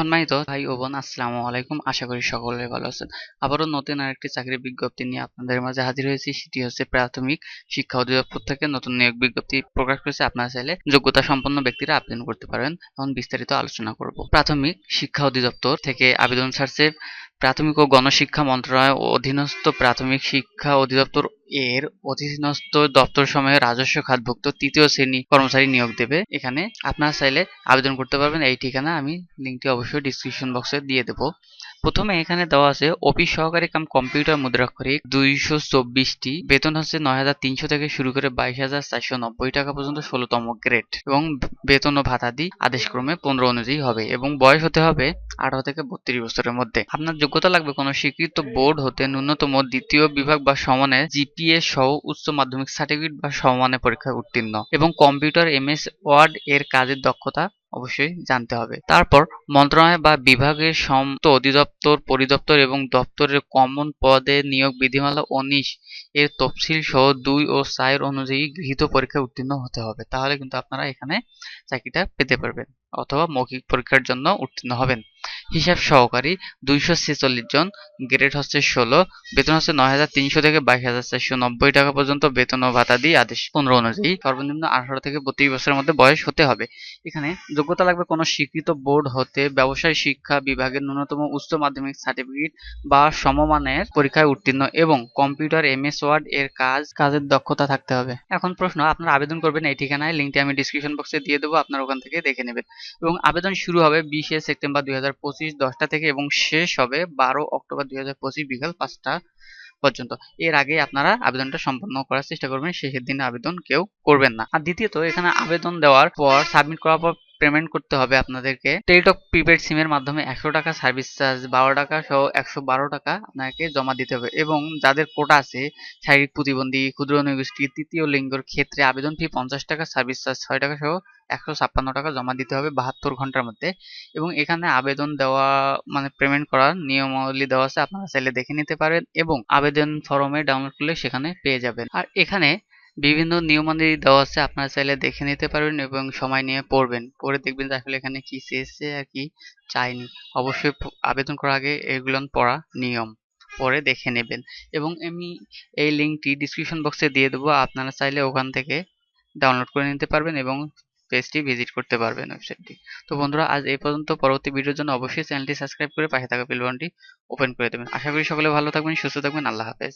সম্মানিত ভাই ও বোন, আসসালামু আলাইকুম। আশা করি সকলে ভালো আছেন। আবারও নতুন আরেকটি চাকরির বিজ্ঞপ্তি নিয়ে আপনাদের মাঝে হাজির হয়েছি। সেটি হচ্ছে প্রাথমিক শিক্ষা অধিদপ্তর থেকে নতুন নিয়োগ বিজ্ঞপ্তি প্রকাশ করেছে। আপনারা চাইলে যোগ্যতা সম্পন্ন ব্যক্তিরা আবেদন করতে পারেন। এখন বিস্তারিত আলোচনা করব। প্রাথমিক শিক্ষা অধিদপ্তর থেকে আবেদন ছাড়ছে প্রাথমিক ও গণশিক্ষা মন্ত্রণালয় অধীনস্থ প্রাথমিক শিক্ষা অধিদপ্তর এর অধীনস্থ দপ্তর সময়ে রাজস্ব খাতভুক্ত তৃতীয় শ্রেণি কর্মচারী নিয়োগ দেবে। এখানে আপনারা চাইলে আবেদন করতে পারবেন। এই ঠিকানা আমি লিঙ্কটি অবশ্যই ডিসক্রিপশন বক্সে দিয়ে দেবো। প্রথমে এখানে দেওয়া আছে, অফিস সহকারী কাম কম্পিউটার মুদ্রাক্ষরিক দুইশো চব্বিশটি, বেতন হচ্ছে নয় হাজার তিনশো থেকে শুরু করে বাইশ হাজার চারশো নব্বই টাকা পর্যন্ত ষোলোতম গ্রেড এবং বেতন ও ভাতাদি আদেশক্রমে পনেরো অনুযায়ী হবে এবং বয়স হতে হবে আঠারো থেকে বত্রিশ বছরের মধ্যে। আপনার যোগ্যতা লাগবে কোনো স্বীকৃত বোর্ড হতে ন্যূনতম দ্বিতীয় বিভাগ বা সমানে জিপিএ সহ উচ্চ মাধ্যমিক সার্টিফিকেট বা সমানে পরীক্ষায় উত্তীর্ণ এবং কম্পিউটার এমএস ওয়ার্ড এর কাজের দক্ষতা অবশ্যই জানতে হবে। তারপর মন্ত্রণালয় বা বিভাগের সমস্ত অধিদপ্তর, পরিদপ্তর এবং দপ্তরের কমন পদে নিয়োগ বিধিমালা উনিশ এর তফসিল সহ দুই ও চার অনুযায়ী গৃহীত পরীক্ষায় উত্তীর্ণ হতে হবে। তাহলে কিন্তু আপনারা এখানে চাকরিটা পেতে পারবেন অথবা মৌখিক পরীক্ষার জন্য উত্তীর্ণ হবেন। হিসাব সহকারী দুইশো ছেচল্লিশ জন, গ্রেড হচ্ছে ষোলো, বেতন হচ্ছে নয় হাজার তিনশো থেকে বাইশ হাজার চারশো নব্বই টাকা পর্যন্ত বেতন ও ভাতা দিয়ে আদেশ পনেরো অনুযায়ী। সর্বনিম্ন আঠারো থেকে বত্রিশ বছরের মধ্যে বয়স হতে হবে। এখানে যোগ্যতা লাগবে কোনো স্বীকৃত বোর্ড হতে, ব্যবসায় শিক্ষা বিভাগের ন্যূনতম উচ্চ মাধ্যমিক সার্টিফিকেট বা সমমানের পরীক্ষায় উত্তীর্ণ এবং কম্পিউটার, এমএস, ওয়ার্ড এর কাজ, কাজের দক্ষতা থাকতে হবে। এখন প্রশ্ন, আপনারা আবেদন করবেন এই ঠিকানায়, লিঙ্কটি আমি ডিসক্রিপশন বক্সে দিয়ে দেবো, আপনারা ওখান থেকে দেখে নেবেন। এবং আবেদন শুরু হবে বিশে সেপ্টেম্বর দুই হাজার পঁচিশ দশটা থেকে এবং শেষ হবে বারো অক্টোবর দুই হাজার পঁচিশ বিকাল পাঁচটা পর্যন্ত। এর আগে আপনারা আবেদনটা সম্পন্ন করার চেষ্টা করবেন শেষের দিনে আবেদন কেউ করবেন না। আর দ্বিতীয়ত, এখানে আবেদন দেওয়ার পর, সাবমিট করার পর পেমেন্ট করতে হবে আপনাদেরকে। টেলিটক প্রিপেড সিমের মাধ্যমে একশো টাকা সার্ভিস চার্জ বারো টাকা সহ একশো বারো টাকা আপনাকে জমা দিতে হবে। এবং যাদের কোটা আছে, শারীরিক প্রতিবন্ধী, ক্ষুদ্র নৈগোষ্ঠী, তৃতীয় লিঙ্গর ক্ষেত্রে আবেদন ফি পঞ্চাশ টাকা সার্ভিস চার্জ ছয় টাকা সহ একশো ছাপ্পান্ন টাকা জমা দিতে হবে বাহাত্তর ঘণ্টার মধ্যে। এবং এখানে আবেদন দেওয়া মানে পেমেন্ট করার নিয়মাবলী দেওয়া আছে, আপনারা চাইলে দেখে নিতে পারেন। এবং আবেদন ফর্মে ডাউনলোড করলে সেখানে পেয়ে যাবেন। আর এখানে বিভিন্ন নিয়মাবলী দেওয়া আছে, আপনারা চাইলে দেখে নিতে পারবেন এবং সময় নিয়ে পড়বেন। পড়ে দেখবেন যে আসলে এখানে কি চেয়েছে আর কি চাইনি অবশ্যই আবেদন করার আগে এগুলো পড়া নিয়ম পরে দেখে নেবেন। এবং আমি এই লিঙ্কটি ডিসক্রিপশন বক্সে দিয়ে দেবো, আপনারা চাইলে ওখান থেকে ডাউনলোড করে নিতে পারবেন এবং পেজটি ভিজিট করতে পারবেন ওয়েবসাইটটি তো বন্ধুরা, আজ এই পর্যন্ত। পরবর্তী ভিডিওর জন্য অবশ্যই চ্যানেলটি সাবস্ক্রাইব করে পাশে থাকা বেল বাটনটি ওপেন করে দেবেন। আশা করি সকলে ভালো থাকবেন, সুস্থ থাকবেন। আল্লাহ হাফেজ।